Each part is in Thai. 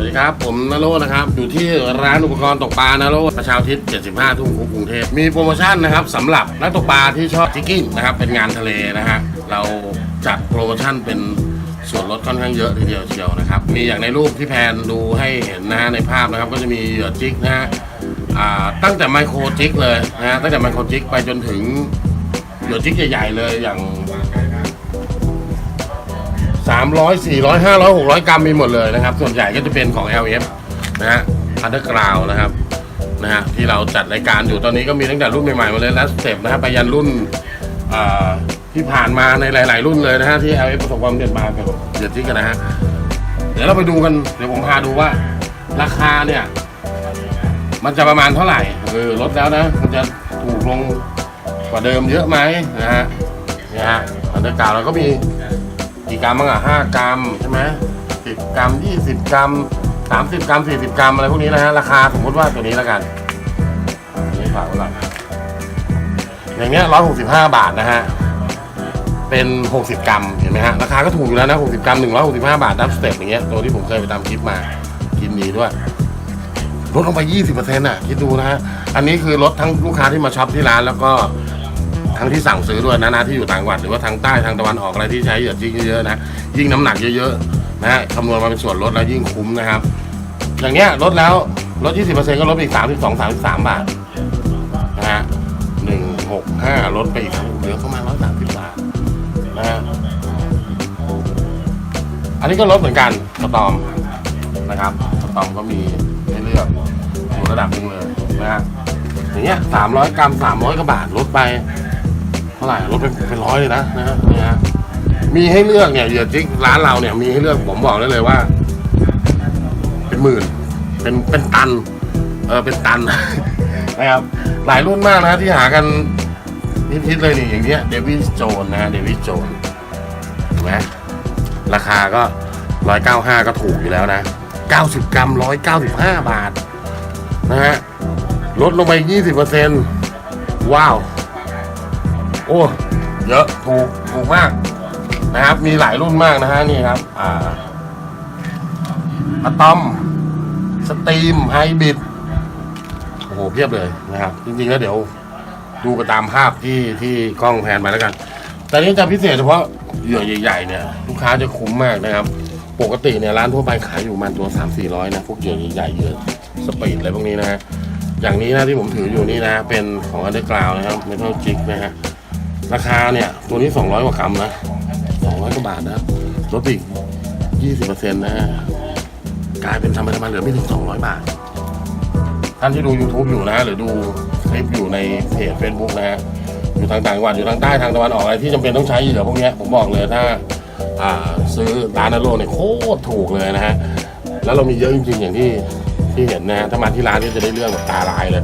สวัสดีครับ ผมนโรนะครับ อยู่ที่ร้านอุปกรณ์ตกปลานโรประชาทิศ 75 ทุ่งคุกกรุงเทพ มีโปรโมชั่นนะครับสำหรับนักตกปลาที่ชอบจิกกิ้งนะครับ เป็นงานทะเลนะฮะ เราจัดโปรโมชั่นเป็นส่วนลดค่อนข้างเยอะทีเดียวเชียวนะครับ มีอย่างในรูปที่แพนดูให้เห็นนะฮะในภาพนะครับ ก็จะมีเหยื่อจิกนะฮะตั้งแต่ไมโครจิกเลยนะฮะตั้งแต่ไมโครจิกไปจนถึงเหยื่อจิกใหญ่ๆเลยอย่าง สามร้อยสี่ร้อยห้าร้อยหกร้อยกรัมมีหมดเลยนะครับ ส่วนใหญ่ก็จะเป็นของ LF นะฮะพันเดอร์กราวนะครับนะฮะที่เราจัดรายการอยู่ตอนนี้ก็มีตั้งแต่รุ่นใหม่ๆมาเลยแล้วสเต็ปนะฮะไปยันรุ่นอ่อที่ผ่านมาในหลาย ๆ รุ่นเลยนะฮะที่ LF ประสบความสำเร็จมากับเดือดจิกกันนะฮะเดี๋ยวเราไปดูกันเดี๋ยวผมพาดูว่าราคาเนี่ย มันจะประมาณเท่าไหร่เออลดแล้วนะ มันจะถูกลงกว่าเดิมเยอะไหมนะฮะเนี่ยฮะพันเดอร์กราวเราก็มี กี่กรัมบ้างอะห้ากรัมใช่ไหมสิบกรัมยี่สิบกรัมสามสิบกรัมสี่สิบกรัมอะไรพวกนี้นะฮะราคาสมมติว่าตัวนี้แล้วกันอันนี้ฝากไว้ก่อนอย่างเงี้ยร้อยหกสิบห้าบาทนะฮะเป็นหกสิบกรัม เห็นไหมฮะ ราคาก็ถูกอยู่แล้วนะหกสิบกรัมหนึ่งร้อยหกสิบห้าบาทดับสเต็ปอย่างเงี้ย ตัวที่ผมเคยไปทำคลิปมา กินดีด้วยลดลงไปยี่สิบเปอร์เซ็นต์อะ คิดดูนะฮะ อันนี้คือลดทั้งลูกค้าที่มาช็อปที่ร้านแล้วก็ ทั้งที่สั่งซื้อด้วยนะนะที่อยู่ต่างจังหวัดหรือว่าทางใต้ทางตะวันออกอะไรที่ใช้เหยื่อจิ้งเยอะๆนะยิ่งน้ำหนักเยอะๆนะคำนวณมาเป็นส่วนลดแล้วยิ่งคุ้มนะครับ อย่างเงี้ยลดแล้วลด 20%ก็ลดอีก 32 33 บาทนะฮะ165 ลดไปอีกเหลือประมาณ130 บาทนะฮะอันนี้ก็ลดเหมือนกันสตอมนะครับสตอมก็มีให้เลือกอยู่ระดับหนึงเลยนะฮะอย่างเงี้ย300 กรัม300กว่าบาทลดไป ไหร่ลดเป็นเป็นร้อยเลยนะนะฮะนี่ฮะมีให้เลือกเนี่ยเหยื่อจิกร้านเราเนี่ยมีให้เลือกผมบอกได้เลยว่า เป็นหมื่น เป็นเป็นตัน เออเป็นตันนะครับหลายรุ่นมากนะที่หากันนิดๆเลยนี่อย่างเงี้ยเดวิสโจนนะเดวิสโจนเห็นไหมราคาก็ร้อยเก้าห้าก็ถูกอยู่แล้วนะเก้าสิบกรัมร้อยเก้าสิบห้าบาทนะฮะลดลงไปยี่สิบเปอร์เซ็นต์ว้าว โอ้เยอะถูกถูกมากนะครับ มีหลายรุ่นมากนะฮะนี่ครับอ่าอะตอมสตรีมไฮบริดโอ้โหเพียบเลยนะครับ จริงๆแล้วเดี๋ยวดูไปตามภาพที่ที่กล้องแพนไปแล้วกัน แต่นี้จะพิเศษเฉพาะเหยื่อใหญ่ๆเนี่ยลูกค้าจะคุ้มมากนะครับ ปกติเนี่ยร้านทั่วไปขายอยู่ประมันตัวสามสี่ร้อยนะพวกเหยื่อใหญ่ๆเหยื่อสปีดอะไรพวกนี้นะฮะอย่างนี้นะที่ผมถืออยู่นี่นะ เป็นของอันเดอร์กราวนะครับเมทัลจิกนะฮะ ราคาเนี่ยตัวนี้ 200 กว่ากรัมนะ200 กว่าบาทนะลดไปอีก 20%นะฮะกลายเป็นทำไปทำมาเหลือไม่ถึง 200 บาท ท่านที่ดู YouTube อยู่นะ หรือดูคลิปอยู่ในเพจ Facebook นะฮะอยู่ทางต่างจังหวัดอยู่ทางใต้ทางตะวันออกอะไรที่จำเป็นต้องใช้เหยื่อพวกนี้ผมบอกเลยถ้าซื้อร้านนาโลเนี่ยโคตรถูกเลยนะฮะแล้วเรามีเยอะจริงๆอย่างที่ที่เห็นนะฮะถ้ามาที่ร้านนี่จะได้เรื่องแบบตาลายเลย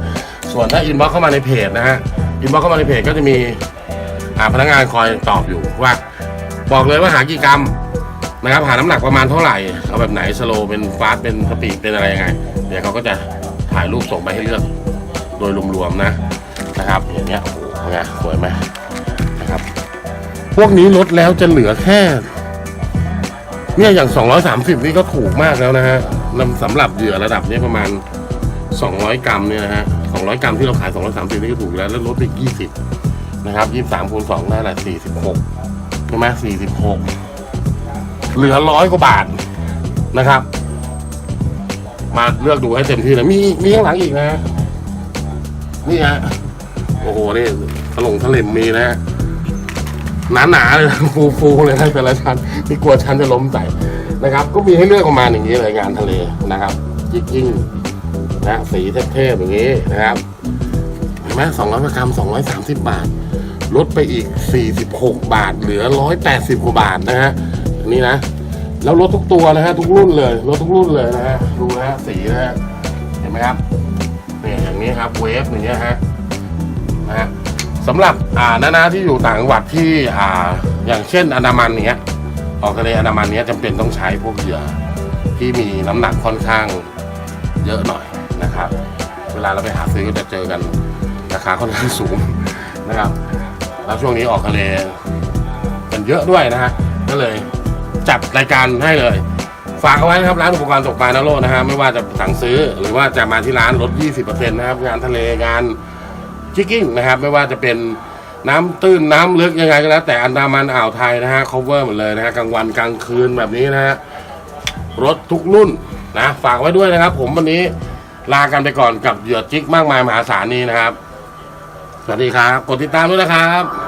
ส่วนถ้าอินบ็อกเข้ามาในเพจนะฮะอินบ็อกเข้ามาในเพจก็จะมี พนักงานคอยตอบอยู่ว่า บอกเลยว่าหากี่กรัมนะครับหาน้ำหนักประมาณเท่าไหร่เอาแบบไหนสโลเป็นฟาสเป็นสปีดเป็นอะไรยังไงเดี๋ยวเขาก็จะถ่ายรูปส่งไปให้เลือกโดยรวมๆนะนะครับอย่างเงี้ยโอ้โหไงสวยไหมนะครับ พวกนี้ลดแล้วจะเหลือแค่ เนี่ยอย่าง 230 นี่ก็ถูกมากแล้วนะฮะนำสำหรับเหยื่อระดับนี้ประมาณ 200 กรัมเนี่ยนะฮะ200 กรัมที่เราขาย 230 นี่ก็ถูกแล้วแล้วลดไปอีก20 นะครับ23คูณ2ได้ละ46ใช่ไหม46เหลือร้อยกว่าบาทนะครับ มาเลือกดูให้เต็มที่เลยมีมีข้างหลังอีกนะ นี่ฮะโอ้โหนี่ถลงถล่มมีนะฮะหนาๆเลยนะฟูๆเลยนะแต่ละชั้นที่กลัวชั้นจะล้มใส่นะครับ ก็มีให้เลือกประมาณอย่างนี้เลยงานทะเลนะครับจิกกิ้งนะสีเทพๆอย่างนี้นะครับเห็นไหมสองร้อยกรัมสองร้อยสามสิบบาท ลดไปอีกสี่สิบาท เหลือร้อยแปดสิบกว่าบาทนะฮะอันนี่นะ แล้วลดทุกตัวนะฮะทุกรุ่นเลยลดทุกรุ่นเลยนะฮะดูนะฮะสีนะฮะเห็นไหมครับเนี่ยอย่างนี้ครับเวฟอย่างเงี้ยฮะนะฮะสำหรับอ่านานาที่อยู่ต่างจังหวัดที่อ่าอย่างเช่นอันดามันเนี้ยออกทะเลอันดามันเนี้ยจำเป็นต้องใช้พวกเหยื่อที่มีน้ำหนักค่อนข้างเยอะหน่อยนะครับ เวลาเราไปหาซื้อจะเจอกันราคาค่อนข้างสูงนะครับ แล้วช่วงนี้ออกทะเลกันเยอะด้วยนะฮะก็เลยจัดรายการให้เลย ฝากเอาไว้นะครับร้านอุปกรณ์ตกปลานาโรจน์นะฮะไม่ว่าจะสั่งซื้อหรือว่าจะมาที่ร้านลด 20%นะครับงานทะเลงานจิกกิ้งนะครับ ไม่ว่าจะเป็นน้ำตื้นน้ำลึกยังไงก็แล้ว แต่อันดามันอ่าวไทยนะฮะ cover หมดเลยนะฮะกลางวันกลางคืนแบบนี้นะฮะรถทุกรุ่นนะฝากไว้ด้วยนะครับ ผมวันนี้ลากันไปก่อนกับเหยื่อจิกมากมายมหาศาลนี้นะครับ สวัสดีครับ กดติดตามด้วยนะครับ